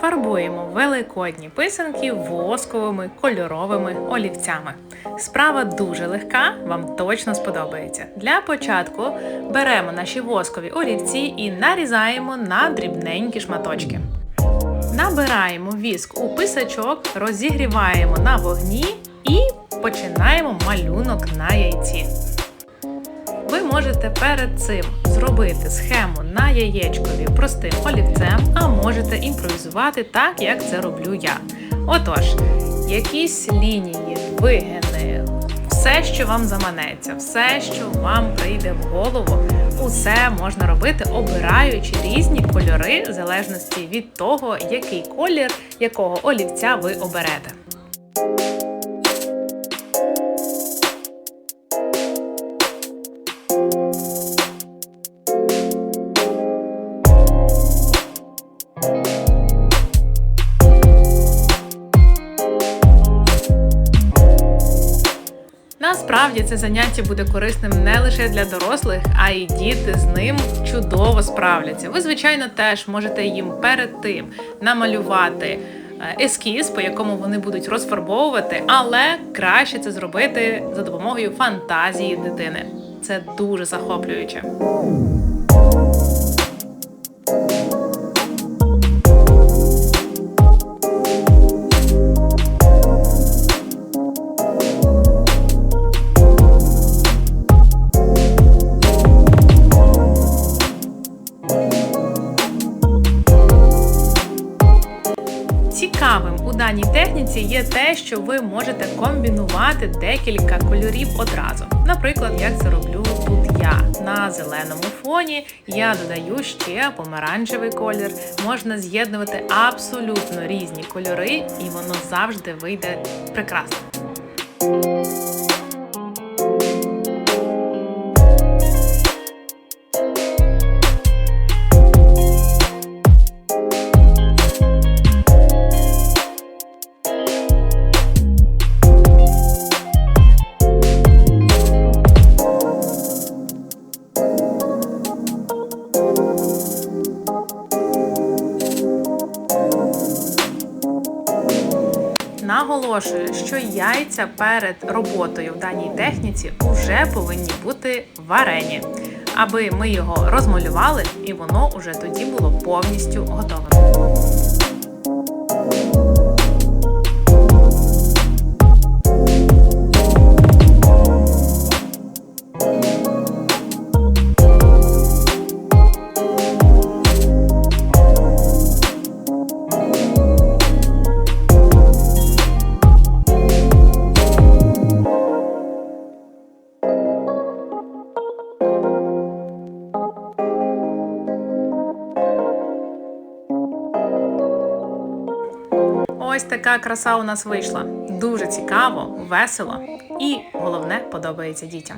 Фарбуємо великодні писанки восковими кольоровими олівцями. Справа дуже легка, вам точно сподобається. Для початку беремо наші воскові олівці і нарізаємо на дрібненькі шматочки. Набираємо віск у писачок, розігріваємо на вогні і починаємо малюнок на яйці. Ви можете перед цим зробити схему на яєчкові простим олівцем, а можете імпровізувати так, як це роблю я. Отож, якісь лінії, вигини, все, що вам заманеться, все, що вам прийде в голову, усе можна робити, обираючи різні кольори в залежності від того, який колір якого олівця ви оберете. Насправді це заняття буде корисним не лише для дорослих, а й діти з ним чудово справляться. Ви, звичайно, теж можете їм перед тим намалювати е, ескіз, по якому вони будуть розфарбовувати, але краще це зробити за допомогою фантазії дитини. Це дуже захоплююче. Цікавим у даній техніці є те, що ви можете комбінувати декілька кольорів одразу. Наприклад, як це роблю тут я. На зеленому фоні я додаю ще помаранчевий колір. Можна з'єднувати абсолютно різні кольори, і воно завжди вийде прекрасно. Наголошую, що яйця перед роботою в даній техніці вже повинні бути варені, аби ми його розмалювали і воно уже тоді було повністю готове. Ось така краса у нас вийшла. Дуже цікаво, весело і головне подобається дітям.